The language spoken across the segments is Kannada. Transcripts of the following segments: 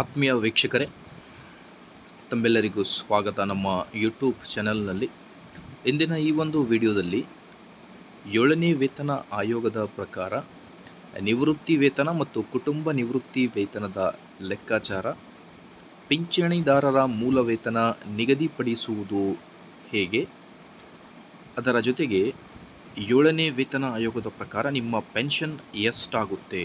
ಆತ್ಮೀಯ ವೀಕ್ಷಕರೇ, ತಮ್ಮೆಲ್ಲರಿಗೂ ಸ್ವಾಗತ ನಮ್ಮ ಯೂಟ್ಯೂಬ್ ಚಾನಲ್ನಲ್ಲಿ ಇಂದಿನ ಈ ಒಂದು ವಿಡಿಯೋದಲ್ಲಿ ಏಳನೇ ವೇತನ ಆಯೋಗದ ಪ್ರಕಾರ ನಿವೃತ್ತಿ ವೇತನ ಮತ್ತು ಕುಟುಂಬ ನಿವೃತ್ತಿ ವೇತನದ ಲೆಕ್ಕಾಚಾರ, ಪಿಂಚಣಿದಾರರ ಮೂಲ ವೇತನ ನಿಗದಿಪಡಿಸುವುದು ಹೇಗೆ? ಅದರ ಜೊತೆಗೆ ಏಳನೇ ವೇತನ ಆಯೋಗದ ಪ್ರಕಾರ ನಿಮ್ಮ ಪೆನ್ಷನ್ ಎಷ್ಟಾಗುತ್ತೆ?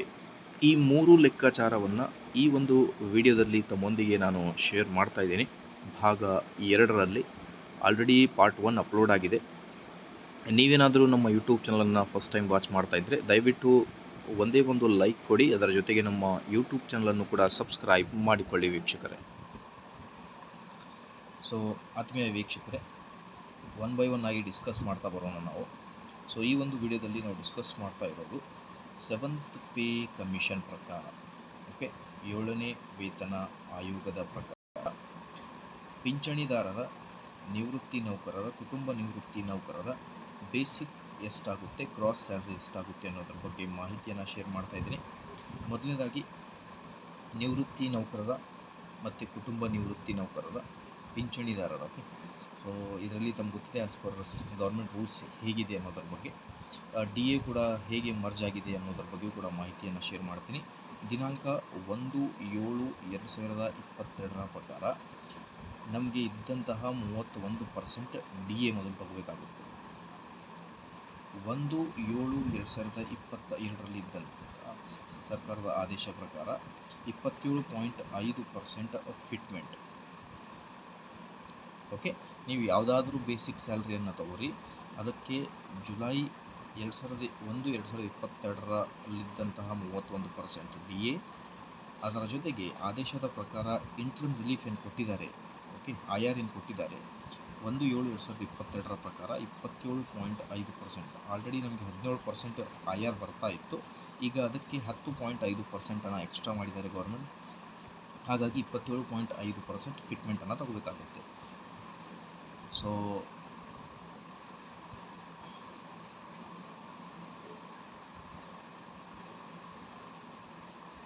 ಈ ಮೂರು ಲೆಕ್ಕಾಚಾರವನ್ನು ಈ ಒಂದು ವಿಡಿಯೋದಲ್ಲಿ ತಮ್ಮೊಂದಿಗೆ ನಾನು ಶೇರ್ ಮಾಡ್ತಾ ಇದ್ದೀನಿ. ಭಾಗ ಎರಡರಲ್ಲಿ ಆಲ್ರೆಡಿ ಪಾರ್ಟ್ ಒನ್ ಅಪ್ಲೋಡ್ ಆಗಿದೆ. ನೀವೇನಾದರೂ ನಮ್ಮ ಯೂಟ್ಯೂಬ್ ಚಾನಲನ್ನು ಫಸ್ಟ್ ಟೈಮ್ ವಾಚ್ ಮಾಡ್ತಾ ಇದ್ದರೆ ದಯವಿಟ್ಟು ಒಂದೇ ಒಂದು ಲೈಕ್ ಕೊಡಿ. ಅದರ ಜೊತೆಗೆ ನಮ್ಮ ಯೂಟ್ಯೂಬ್ ಚಾನಲನ್ನು ಕೂಡ ಸಬ್ಸ್ಕ್ರೈಬ್ ಮಾಡಿಕೊಳ್ಳಿ ವೀಕ್ಷಕರೇ. ಸೊ ಆತ್ಮೀಯ ವೀಕ್ಷಕರೇ ಒನ್ ಬೈ ಒನ್ ಆಗಿ ಡಿಸ್ಕಸ್ ಮಾಡ್ತಾ ಬರೋಣ ನಾವು. ಸೊ ಈ ಒಂದು ವಿಡಿಯೋದಲ್ಲಿ ನಾವು ಡಿಸ್ಕಸ್ ಮಾಡ್ತಾ ಇರೋದು ಸೆವೆಂತ್ ಪೇ ಕಮಿಷನ್ ಪ್ರಕಾರ. ಓಕೆ ಏಳನೇ ವೇತನ ಆಯೋಗದ ಪ್ರಕಾರ ಪಿಂಚಣಿದಾರರ ನಿವೃತ್ತಿ ನೌಕರರ, ಕುಟುಂಬ ನಿವೃತ್ತಿ ನೌಕರರ ಬೇಸಿಕ್ ಎಷ್ಟಾಗುತ್ತೆ, ಕ್ರಾಸ್ ಸ್ಯಾಲ್ರಿ ಎಷ್ಟಾಗುತ್ತೆ ಅನ್ನೋದ್ರ ಬಗ್ಗೆ ಮಾಹಿತಿಯನ್ನು ಶೇರ್ ಮಾಡ್ತಾ ಇದ್ದೀನಿ. ಮೊದಲನೇದಾಗಿ, ನಿವೃತ್ತಿ ನೌಕರರ ಮತ್ತು ಕುಟುಂಬ ನಿವೃತ್ತಿ ನೌಕರರ ಪಿಂಚಣಿದಾರರ ಓಕೆ ಸೊ ಇದರಲ್ಲಿ ತಮ್ಗೆ ಗೊತ್ತಿದೆ ಆಸ್ ಪರ್ ಗೌರ್ಮೆಂಟ್ ರೂಲ್ಸ್ ಹೇಗಿದೆ ಅನ್ನೋದ್ರ ಬಗ್ಗೆ. ಡಿ ಎ ಕೂಡ ಹೇಗೆ ಮರ್ಜ್ ಆಗಿದೆ ಅನ್ನೋದ್ರ ಬಗ್ಗೆ ಕೂಡ ಮಾಹಿತಿಯನ್ನು ಶೇರ್ ಮಾಡ್ತೀನಿ. ದಿನಾಂಕ ಒಂದು ಏಳು ಎರಡು ಸಾವಿರದ ಇಪ್ಪತ್ತೆರಡರ ಪ್ರಕಾರ ನಮಗೆ ಇದ್ದಂತಹ ಮೂವತ್ತೊಂದು ಪರ್ಸೆಂಟ್ ಡಿ ಎ ಮೊದಲು ತಗೋಬೇಕಾಗುತ್ತೆ. ಒಂದು ಏಳು ಎರಡು ಸಾವಿರದ ಇಪ್ಪತ್ತ ಎರಡರಲ್ಲಿ ಇದ್ದಂತಹ ಸರ್ಕಾರದ ಆದೇಶ ಪ್ರಕಾರ ಇಪ್ಪತ್ತೇಳು ಪಾಯಿಂಟ್ ಐದು ಪರ್ಸೆಂಟ್ ಫಿಟ್ಮೆಂಟ್. ಓಕೆ, ನೀವು ಯಾವುದಾದ್ರೂ ಬೇಸಿಕ್ ಸ್ಯಾಲ್ರಿಯನ್ನು ತಗೋರಿ ಅದಕ್ಕೆ ಜುಲೈ ಎರಡು ಸಾವಿರದ ಒಂದು, ಎರಡು ಸಾವಿರದ ಇಪ್ಪತ್ತೆರಡರಲ್ಲಿದ್ದಂತಹ ಮೂವತ್ತೊಂದು ಪರ್ಸೆಂಟ್ ಡಿ ಎ ಅದರ ಜೊತೆಗೆ ಆದೇಶದ ಪ್ರಕಾರ ಇಂಟ್ರಮ್ ರಿಲೀಫ್ ಏನು ಕೊಟ್ಟಿದ್ದಾರೆ ಓಕೆ ಐ ಆರ್ ಏನು ಕೊಟ್ಟಿದ್ದಾರೆ, ಒಂದು ಏಳು, ಎರಡು ಸಾವಿರದ ಇಪ್ಪತ್ತೆರಡರ ಪ್ರಕಾರ ಇಪ್ಪತ್ತೇಳು ಪಾಯಿಂಟ್ ಐದು ಪರ್ಸೆಂಟ್ ಆಲ್ರೆಡಿ ನಮಗೆ ಹದಿನೇಳು ಪರ್ಸೆಂಟ್ ಐ ಆರ್ ಬರ್ತಾ ಇತ್ತು, ಈಗ ಅದಕ್ಕೆ ಹತ್ತು ಪಾಯಿಂಟ್ ಐದು ಪರ್ಸೆಂಟನ್ನು ಎಕ್ಸ್ಟ್ರಾ ಮಾಡಿದ್ದಾರೆ ಗೌರ್ಮೆಂಟ್ ಹಾಗಾಗಿ ಇಪ್ಪತ್ತೇಳು ಪಾಯಿಂಟ್ ಐದು ಪರ್ಸೆಂಟ್ ಫಿಟ್ಮೆಂಟನ್ನು ತಗೋಬೇಕಾಗುತ್ತೆ. ಸೊ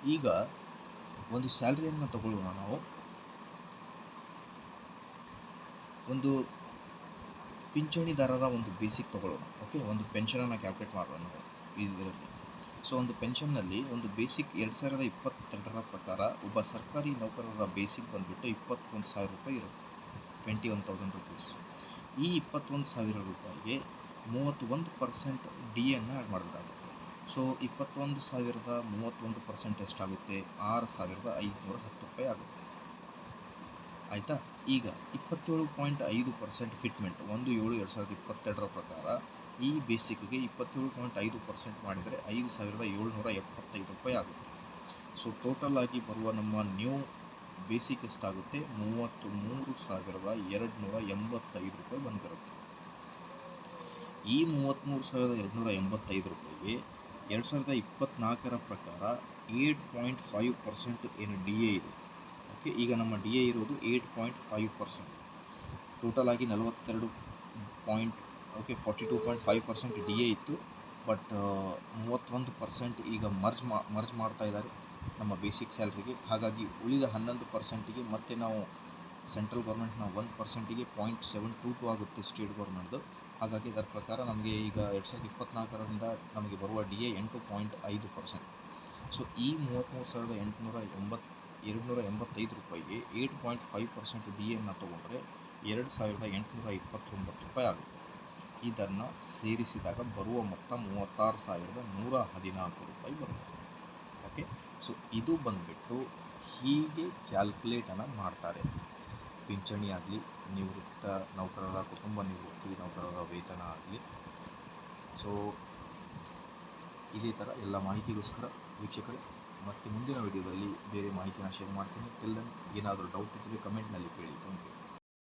ಈಗ ಒಂದು ಸ್ಯಾಲ್ರಿಯನ್ನು ತಗೊಳ್ಳೋಣ ನಾವು ಒಂದು ಪಿಂಚಣಿದಾರರ ಒಂದು ಬೇಸಿಕ್ ತಗೊಳ್ಳೋಣ, ಓಕೆ? ಒಂದು ಪೆನ್ಷನನ್ನು ಕ್ಯಾಲ್ಕುಲೇಟ್ ಮಾಡೋಣ ನಾವು ಇದರಲ್ಲಿ. ಸೊ, ಒಂದು ಪೆನ್ಷನ್ನಲ್ಲಿ ಒಂದು ಬೇಸಿಕ್ ಎರಡು ಸಾವಿರದ ಇಪ್ಪತ್ತೆರಡರ ಪ್ರಕಾರ ಒಬ್ಬ ಸರ್ಕಾರಿ ನೌಕರರ ಬೇಸಿಕ್ ಬಂದುಬಿಟ್ಟು ಇಪ್ಪತ್ತೊಂದು ಸಾವಿರ ರೂಪಾಯಿ ಇರುತ್ತೆ. Twenty one thousand rupees. ಈ ಇಪ್ಪತ್ತೊಂದು ಸಾವಿರ ರೂಪಾಯಿಗೆ ಮೂವತ್ತೊಂದು ಪರ್ಸೆಂಟ್ ಡಿ ಎನ್ನು ಆ್ಯಡ್ ಮಾಡಬೇಕಾಗುತ್ತೆ. ಸೊ, ಇಪ್ಪತ್ತೊಂದು ಸಾವಿರದ ಮೂವತ್ತೊಂದು ಪರ್ಸೆಂಟ್ ಎಷ್ಟಾಗುತ್ತೆ? ಆರು ಸಾವಿರದ ಐದುನೂರ ಹತ್ತು ರೂಪಾಯಿ ಆಗುತ್ತೆ. ಆಯಿತಾ? ಈಗ ಇಪ್ಪತ್ತೇಳು ಪಾಯಿಂಟ್ ಐದು ಪರ್ಸೆಂಟ್ ಫಿಟ್ಮೆಂಟ್ ಒಂದು ಏಳು ಎರಡು ಸಾವಿರದ ಇಪ್ಪತ್ತೆರಡರ ಪ್ರಕಾರ ಈ ಬೇಸಿಕ್ಗೆ ಇಪ್ಪತ್ತೇಳು ಪಾಯಿಂಟ್ ಐದು ಪರ್ಸೆಂಟ್ ಮಾಡಿದರೆ ಐದು ಸಾವಿರದ ಏಳ್ನೂರ ಎಪ್ಪತ್ತೈದು ರೂಪಾಯಿ ಆಗುತ್ತೆ. ಸೊ ಟೋಟಲ್ ಆಗಿ ಬರುವ ನಮ್ಮ ನ್ಯೂ ಬೇಸಿಕ್ ಎಷ್ಟಾಗುತ್ತೆ? ಮೂವತ್ತು ಮೂರು ಸಾವಿರದ ಎರಡು ನೂರ ಎಂಬತ್ತೈದು ರೂಪಾಯಿ ಬಂದಿರುತ್ತೆ ಈ ಮೂವತ್ತ್ಮೂರು ಸಾವಿರದ ಎರಡುನೂರ ಎಂಬತ್ತೈದು ರೂಪಾಯಿಗೆ ಎರಡು ಸಾವಿರದ ಇಪ್ಪತ್ತ್ನಾಲ್ಕರ ಪ್ರಕಾರ ಏಟ್ ಪಾಯಿಂಟ್ ಫೈವ್ ಪರ್ಸೆಂಟ್ ಏನು ಡಿ ಎ ಇದೆ. ಓಕೆ, ಈಗ ನಮ್ಮ ಡಿ ಎ ಇರೋದು eight point five percent. Total ಆಗಿ ನಲವತ್ತೆರಡು point, okay, forty two point five percent D A ಇತ್ತು. ಬಟ್ ಮೂವತ್ತೊಂದು ಪರ್ಸೆಂಟ್ ಈಗ ಮರ್ಜ್ ಮರ್ಜ್ ಮಾಡ್ತಾ ಇದ್ದಾರೆ ನಮ್ಮ ಬೇಸಿಕ್ ಸ್ಯಾಲ್ರಿಗೆ. ಹಾಗಾಗಿ ಉಳಿದ ಹನ್ನೊಂದು ಪರ್ಸೆಂಟಿಗೆ ಮತ್ತೆ ನಾವು ಸೆಂಟ್ರಲ್ ಗೌರ್ಮೆಂಟ್ನ ಒನ್ ಪರ್ಸೆಂಟಿಗೆ ಪಾಯಿಂಟ್ ಸೆವೆನ್ ಟು ಟು ಆಗುತ್ತೆ ಸ್ಟೇಟ್ ಗೌರ್ಮೆಂಟ್ದು. ಹಾಗಾಗಿ ಅದರ ಪ್ರಕಾರ ನಮಗೆ ಈಗ ಎರಡು ಸಾವಿರದ ಇಪ್ಪತ್ನಾಲ್ಕರಿಂದ ನಮಗೆ ಬರುವ ಡಿ ಎ ಎಂಟು ಪಾಯಿಂಟ್ ಐದು ಪರ್ಸೆಂಟ್. ಸೊ, ಈ ಮೂವತ್ತ್ಮೂರು ಸಾವಿರದ ಎಂಟುನೂರ ಎಂಬತ್ತು ಎರಡುನೂರ ಎಂಬತ್ತೈದು ರೂಪಾಯಿಗೆ eight point five percent D ಎನ್ನು ತೊಗೊಂಡ್ರೆ ಎರಡು ಸಾವಿರದ ಎಂಟುನೂರ ಇಪ್ಪತ್ತೊಂಬತ್ತು ರೂಪಾಯಿ ಆಗುತ್ತೆ. ಇದನ್ನು ಸೇರಿಸಿದಾಗ ಬರುವ ಮೊತ್ತ ಮೂವತ್ತಾರು ಸಾವಿರದ ನೂರ ಹದಿನಾಲ್ಕು ರೂಪಾಯಿ ಬರುತ್ತೆ. ಓಕೆ? ಸೊ, ಇದು ಬಂದುಬಿಟ್ಟು ಹೀಗೆ ಕ್ಯಾಲ್ಕುಲೇಟನ್ನು ಮಾಡ್ತಾರೆ. ಪಿಂಚಣಿ ಆಗಲಿ, ನಿವೃತ್ತ ನೌಕರರ ಕುಟುಂಬ ನಿವೃತ್ತಿ ನೌಕರರ ವೇತನ ಆಗಲಿ. ಸೊ ಇದೇ ಥರ ಎಲ್ಲ ಮಾಹಿತಿಗೋಸ್ಕರ ವೀಕ್ಷಕರೇ, ಮತ್ತು ಮುಂದಿನ ವಿಡಿಯೋದಲ್ಲಿ ಬೇರೆ ಮಾಹಿತಿನ ಶೇರ್ ಮಾಡ್ತೀನಿ. ದೆನ್ ಏನಾದರೂ ಡೌಟ್ ಇದ್ದರೆ ಕಮೆಂಟ್ನಲ್ಲಿ ಕೇಳಿ ಥ್ಯಾಂಕ್ ಯು